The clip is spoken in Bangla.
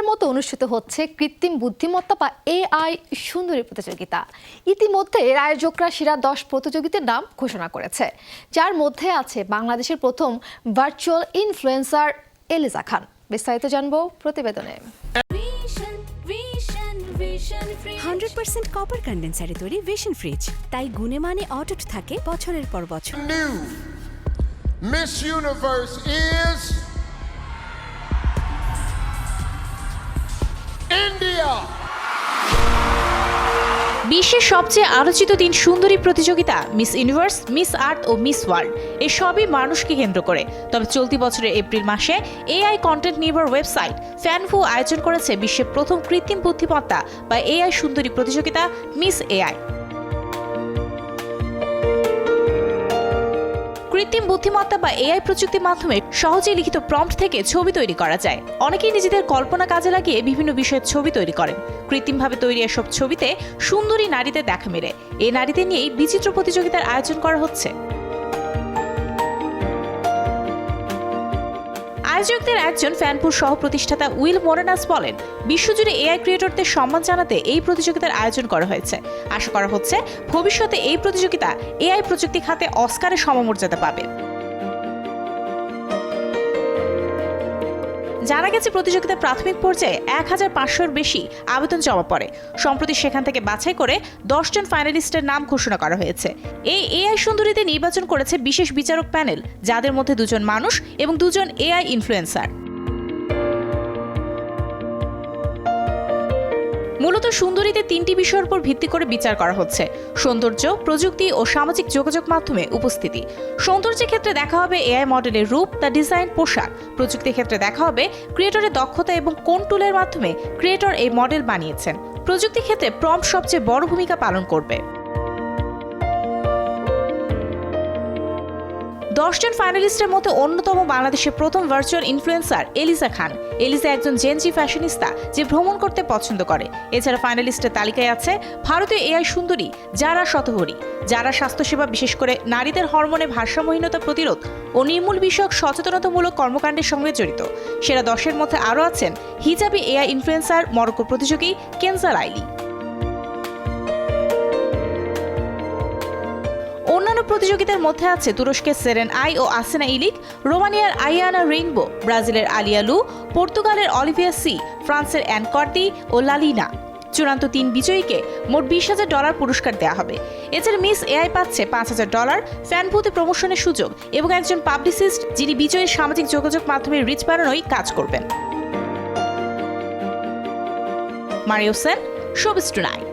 প্রথমবারের মতো অনুষ্ঠিত হচ্ছে কৃত্রিম বুদ্ধিমত্তা বা এআই সুন্দরী প্রতিযোগিতা। ইতিমধ্যে এর আয়োজকরা সেরা দশ প্রতিযোগিতার নাম ঘোষণা করেছে। যার মধ্যে আছে বাংলাদেশের প্রথম ভার্চুয়াল ইনফ্লুয়েন্সার এলিজা খান। বিস্তারিত জানব প্রতিবেদনে. হান্ড্রেড পার্সেন্ট কপার কন্ডেন্সারে তৈরি ভিশন ফ্রিজ তাই গুণে মানে অটুট থাকে বছরের পর বছর। Miss Universe is বিশ্বের সবচেয়ে আলোচিত তিন সুন্দরী প্রতিযোগিতা মিস ইউনিভার্স মিস আর্থ ও মিস ওয়ার্ল্ড এসবই সবই মানুষকে কেন্দ্র করে। তবে চলতি বছরের এপ্রিল মাসে এআই কন্টেন্ট নির্ভর ওয়েবসাইট ফ্যানফু আয়োজন করেছে বিশ্বের প্রথম কৃত্রিম বুদ্ধিমত্তা বা এআই সুন্দরী প্রতিযোগিতা মিস এআই। কৃত্রিম বুদ্ধিমত্তা বা এআই প্রযুক্তির মাধ্যমে সহজেই লিখিত প্রম্পট থেকে ছবি তৈরি করা যায়। অনেকেই নিজেদের কল্পনা কাজে লাগিয়ে বিভিন্ন বিষয়ের ছবি তৈরি করেন। কৃত্রিমভাবে তৈরি এসব ছবিতে সুন্দরী নারীদের দেখা মেলে। এই নারীদের নিয়েই বিচিত্র প্রতিযোগিতার আয়োজন করা হচ্ছে। আয়োজকদের একজন ফ্যানপুর সহ প্রতিষ্ঠাতা উইল মোরেনাস বলেন, বিশ্বজুড়ে এআই ক্রিয়েটরদের সম্মান জানাতে এই প্রতিযোগিতার আয়োজন করা হয়েছে। আশা করা হচ্ছে, ভবিষ্যতে এই প্রতিযোগিতা এআই প্রযুক্তি খাতে অস্কারের সমমর্যাদা পাবে। জানা গেছে প্রতিযোগিতার প্রাথমিক পর্যায়ে এক হাজার পাঁচশোর বেশি আবেদন জমা পড়ে। সম্প্রতি সেখান থেকে বাছাই করে দশজন ফাইনালিস্টের নাম ঘোষণা করা হয়েছে। এই এআই সুন্দরীতে নির্বাচন করেছে বিশেষ বিচারক প্যানেল, যাদের মধ্যে দুজন মানুষ এবং দুজন এআই ইনফ্লুয়েন্সার মূলত সুন্দরীতে তিনটি বিষয়ের উপর ভিত্তি করে বিচার করা হচ্ছে। সৌন্দর্য, প্রযুক্তি ও সামাজিক যোগাযোগ মাধ্যমে উপস্থিতি। সৌন্দর্যের ক্ষেত্রে দেখা হবে এআই মডেলের রূপ তার ডিজাইন পোশাক। প্রযুক্তির ক্ষেত্রে দেখা হবে ক্রিয়েটরের দক্ষতা এবং কোন টুলের মাধ্যমে ক্রিয়েটর এই মডেল বানিয়েছেন। প্রযুক্তি ক্ষেত্রে প্রম্পট সবচেয়ে বড় ভূমিকা পালন করবে। দশজন ফাইনালিস্টের মধ্যে অন্যতম বাংলাদেশের প্রথম virtual influencer Elisa Khan. Elisa একজন জেনজি ফ্যাশনিস্তা যে ভ্রমণ করতে পছন্দ করে। এছাড়া ফাইনালিস্টের তালিকায় আছে ভারতীয় এআই সুন্দরী যারা শতহরী। যারা স্বাস্থ্যসেবা বিশেষ করে নারীদের হরমোনে ভারসাম্যহীনতা প্রতিরোধ ও নির্মূল বিষয়ক সচেতনতামূলক কর্মকাণ্ডের সঙ্গে জড়িত। সেরা দশের মধ্যে আরও আছেন হিজাবি এআই ইনফ্লুয়েন্সার মরক্কো প্রতিযোগী কেনজার আইলি। অন্যান্য প্রতিযোগিতার মধ্যে আছে তুরস্কের সেরেন আই ও আসেনা ইলিক, রোমানিয়ার আইয়ানা রেইনবো, ব্রাজিলের আলিয়া লু, পর্তুগালের অলিভিয়া সি, ফ্রান্সের অ্যান কর্দি ও লালিনা চূড়ান্ত তিন বিজয়ীকে মোট বিশ হাজার ডলার পুরস্কার দেওয়া হবে। এছাড়া মিস এআই পাচ্ছে পাঁচ হাজার ডলার ফ্যানভূতি প্রমোশনের সুযোগ এবং একজন পাবলিসিস্ট যিনি বিজয়ীর সামাজিক যোগাযোগ মাধ্যমে রিচ বাড়ানোই কাজ করবেন। Mario Sen showbiz tonight